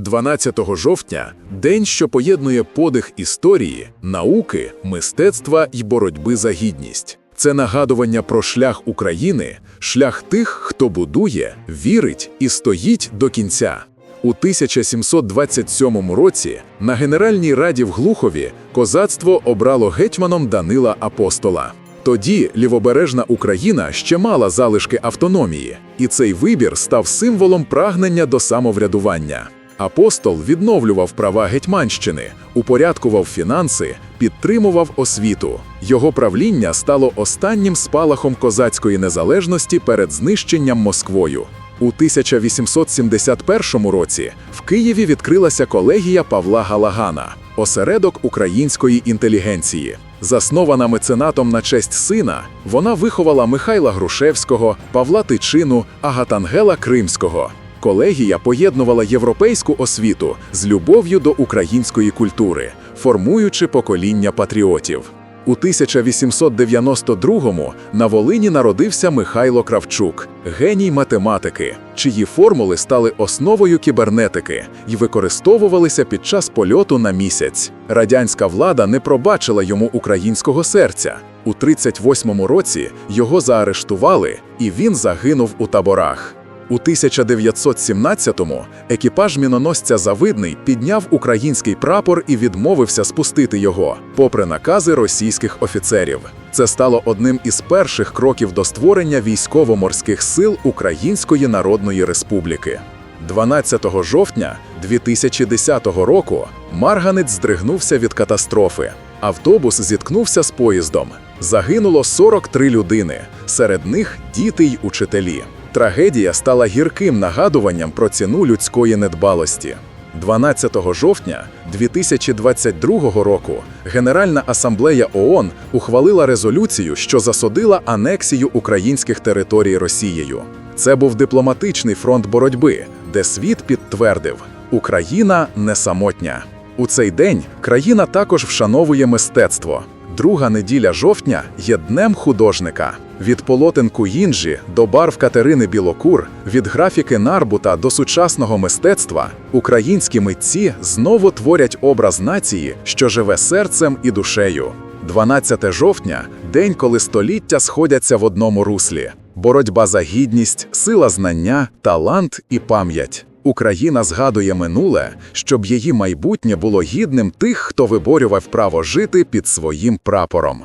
12 жовтня день, що поєднує подих історії, науки, мистецтва й боротьби за гідність. Це нагадування про шлях України, шлях тих, хто будує, вірить і стоїть до кінця. У 1727 році на Генеральній раді в Глухові козацтво обрало гетьманом Данила Апостола. Тоді лівобережна Україна ще мала залишки автономії, і цей вибір став символом прагнення до самоврядування. Апостол відновлював права Гетьманщини, упорядкував фінанси, підтримував освіту. Його правління стало останнім спалахом козацької незалежності перед знищенням Москвою. У 1871 році в Києві відкрилася колегія Павла Галагана, осередок української інтелігенції. Заснована меценатом на честь сина, вона виховала Михайла Грушевського, Павла Тичину, Агатангела Кримського. Колегія поєднувала європейську освіту з любов'ю до української культури, формуючи покоління патріотів. У 1892-му на Волині народився Михайло Кравчук, геній математики, чиї формули стали основою кібернетики і використовувалися під час польоту на місяць. Радянська влада не пробачила йому українського серця. У 38-му році його заарештували, і він загинув у таборах. У 1917-му екіпаж міноносця Завидний підняв український прапор і відмовився спустити його, попри накази російських офіцерів. Це стало одним із перших кроків до створення військово-морських сил Української Народної Республіки. 12 жовтня 2010 року Марганець здригнувся від катастрофи. Автобус зіткнувся з поїздом. Загинуло 43 людини, серед них діти й учителі. Трагедія стала гірким нагадуванням про ціну людської недбалості. 12 жовтня 2022 року Генеральна асамблея ООН ухвалила резолюцію, що засудила анексію українських територій Росією. Це був дипломатичний фронт боротьби, де світ підтвердив, Україна не самотня. У цей день країна також вшановує мистецтво. Друга неділя жовтня є днем художника. Від полотен Куїнджі до барв Катерини Білокур, від графіки Нарбута до сучасного мистецтва українські митці знову творять образ нації, що живе серцем і душею. 12 жовтня день, коли століття сходяться в одному руслі: боротьба за гідність, сила знання, талант і пам'ять. Україна згадує минуле, щоб її майбутнє було гідним тих, хто виборював право жити під своїм прапором.